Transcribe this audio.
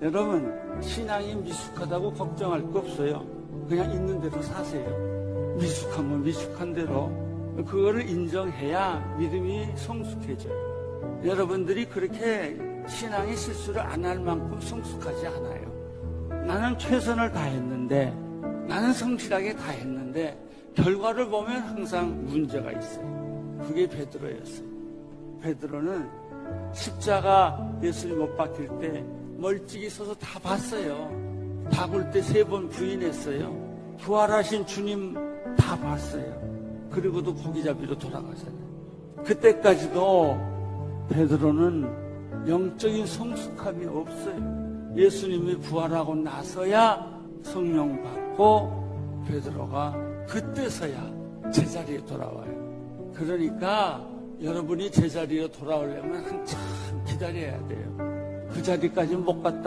여러분, 신앙이 미숙하다고 걱정할 거 없어요. 그냥 있는 대로 사세요. 미숙하면 미숙한 대로. 그거를 인정해야 믿음이 성숙해져요. 여러분들이 그렇게 신앙의 실수를 안 할 만큼 성숙하지 않아요. 나는 최선을 다했는데, 나는 성실하게 다 했는데, 결과를 보면 항상 문제가 있어요. 그게 베드로였어요. 베드로는 십자가 예수님 못 박힐 때 멀찍이 서서 다 봤어요. 박을 때세 번 부인했어요. 부활하신 주님 다 봤어요. 그리고도 고기 잡이로 돌아가잖아요. 그때까지도 베드로는 영적인 성숙함이 없어요. 예수님이 부활하고 나서야 성령 받고 베드로가 그때서야 제자리에 돌아와요. 그러니까 여러분이 제자리로 돌아오려면 한참 기다려야 돼요. 그 자리까지 못 갔다.